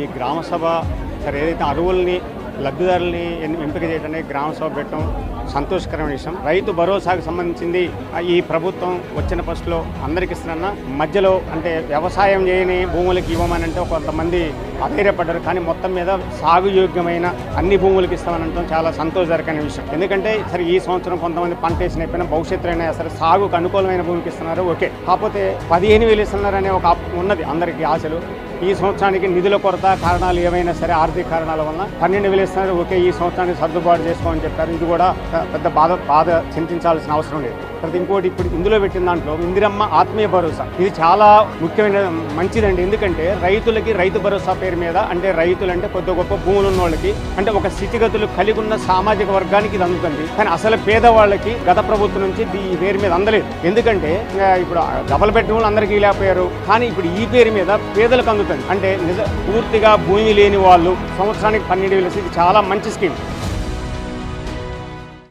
ఈ గ్రామ సభ సరే ఏదైతే అరువుల్ని లబ్ధిదారుల్ని ఎంపిక చేయడానికి గ్రామ సభ పెట్టడం సంతోషకరమైన విషయం. రైతు భరోసాకు సంబంధించింది ఈ ప్రభుత్వం వచ్చిన ఫస్ట్లో అందరికి ఇస్తున్నా మధ్యలో అంటే వ్యవసాయం చేయని భూములకు ఇవ్వమని అంటే కొంతమంది అధైర్యపడ్డారు. కానీ మొత్తం మీద సాగు యోగ్యమైన అన్ని భూములకు ఇస్తామనటం చాలా సంతోషకరమైన విషయం. ఎందుకంటే సరే ఈ సంవత్సరం కొంతమంది పంట వేసిన అయిపోయినా భవిష్యత్తులో అయినా సరే సాగుకు అనుకూలమైన భూమికి ఇస్తున్నారు. ఓకే. కాకపోతే పదిహేను వేలు ఇస్తున్నారు అనే ఒక ఉన్నది అందరికీ ఆశలు. ఈ సంవత్సరానికి నిధుల కొరత కారణాలు ఏవైనా సరే ఆర్థిక కారణాల వల్ల పన్నెండు వేలు ఇస్తున్నారు. ఓకే ఈ సంవత్సరానికి సర్దుబాటు చేసుకోమని చెప్పారు. ఇది కూడా పెద్ద బాధ బాధ చింతించాల్సిన అవసరం లేదు. తర్వాత ఇంకోటి ఇప్పుడు ఇందులో పెట్టిన దాంట్లో ఇందిరమ్మ ఆత్మీయ భరోసా. ఇది చాలా ముఖ్యమైన మంచిదండి. ఎందుకంటే రైతులకి రైతు భరోసా పేరు మీద అంటే రైతులు అంటే కొద్ది గొప్ప భూములు ఉన్న వాళ్ళకి అంటే ఒక స్థితిగతులు కలిగి ఉన్న సామాజిక వర్గానికి ఇది అందుతుంది. కానీ అసలు పేదవాళ్ళకి గత ప్రభుత్వం నుంచి దీ- ఈ పేరు మీద అందలేదు. ఎందుకంటే ఇప్పుడు డబల్ బెడ్రూమ్లు అందరికీ లేకపోయారు. కానీ ఇప్పుడు ఈ పేరు మీద పేదలకు అందుతుంది. అంటే నిజ పూర్తిగా భూమి లేని వాళ్ళు సంవత్సరానికి పన్నెండు వేలు ఇది చాలా మంచి స్కీమ్.